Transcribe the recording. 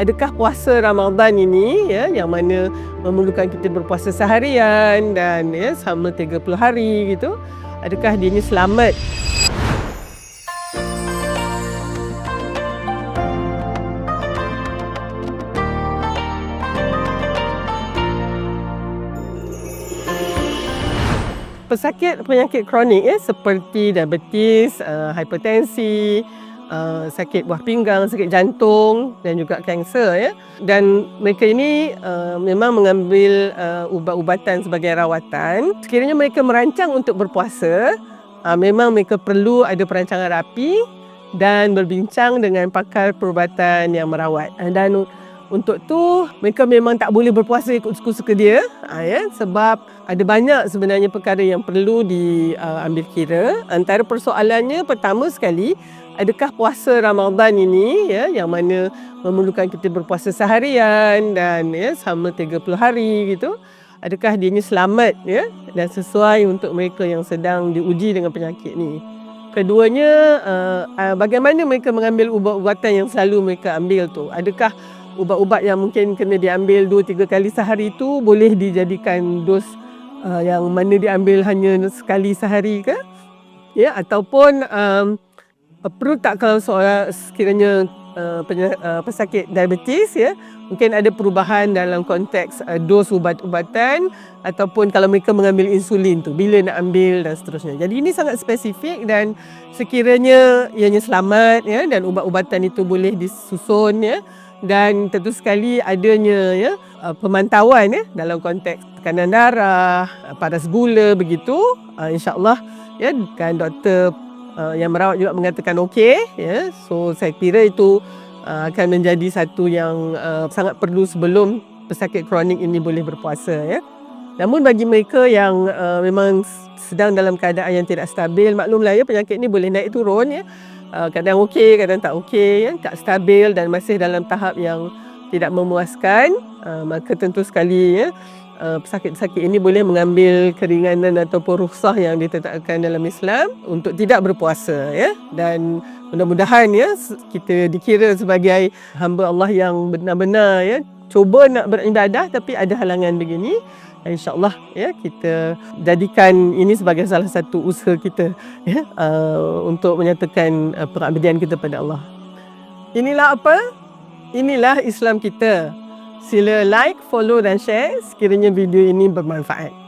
adakah puasa Ramadan ini ya yang mana memerlukan kita berpuasa seharian dan ya selama 30 hari gitu? Adakah dia ni selamat? Pesakit penyakit kronik ya seperti diabetes, uh, hipertensi, uh, sakit buah pinggang, sakit jantung dan juga kanser ya. Dan mereka ini uh, memang mengambil uh, ubat-ubatan sebagai rawatan. Sekiranya mereka merancang untuk berpuasa, uh, memang mereka perlu ada perancangan rapi dan berbincang dengan pakar perubatan yang merawat. Dan untuk tu mereka memang tak boleh berpuasa ikut suka-suka dia. Ha, ya sebab ada banyak sebenarnya perkara yang perlu diambil uh, kira. Antara persoalannya pertama sekali adakah puasa Ramadan ini ya yang mana memerlukan kita berpuasa seharian dan ya selama 30 hari gitu adakah dia ni selamat ya dan sesuai untuk mereka yang sedang diuji dengan penyakit ni? Keduanya uh, uh, bagaimana mereka mengambil ubat-ubatan yang selalu mereka ambil tu? Adakah ubat-ubat yang mungkin kena diambil 2 3 kali sehari itu boleh dijadikan dos uh, yang mana diambil hanya sekali sehari ke? Ya ataupun um, perlu tak kalau seorang sekiranya uh, pesakit diabetes ya mungkin ada perubahan dalam konteks uh, dos ubat-ubatan ataupun kalau mereka mengambil insulin tu bila nak ambil dan seterusnya. Jadi ini sangat spesifik dan sekiranya ianya selamat ya dan ubat-ubatan itu boleh disusun ya dan tentu sekali adanya ya pemantauan ya dalam konteks tekanan darah, paras gula begitu insyaallah ya kan doktor yang merawat juga mengatakan okey ya. So saya kira itu akan menjadi satu yang sangat perlu sebelum pesakit kronik ini boleh berpuasa ya. Namun bagi mereka yang memang sedang dalam keadaan yang tidak stabil maklumlah ya penyakit ini boleh naik turun ya. Uh, kadang okey, kadang tak okey, ya, tak stabil dan masih dalam tahap yang tidak memuaskan, uh, maka tentu sekali ya, uh, pesakit-pesakit ini boleh mengambil keringanan ataupun rukhsah yang ditetapkan dalam Islam untuk tidak berpuasa ya dan mudah-mudahan ya kita dikira sebagai hamba Allah yang benar-benar ya cuba nak beribadah tapi ada halangan begini insyaallah ya kita jadikan ini sebagai salah satu usaha kita ya uh, untuk menyatakan uh, pengabdian kita pada Allah. Inilah apa? Inilah Islam kita. Sila like, follow dan share sekiranya video ini bermanfaat.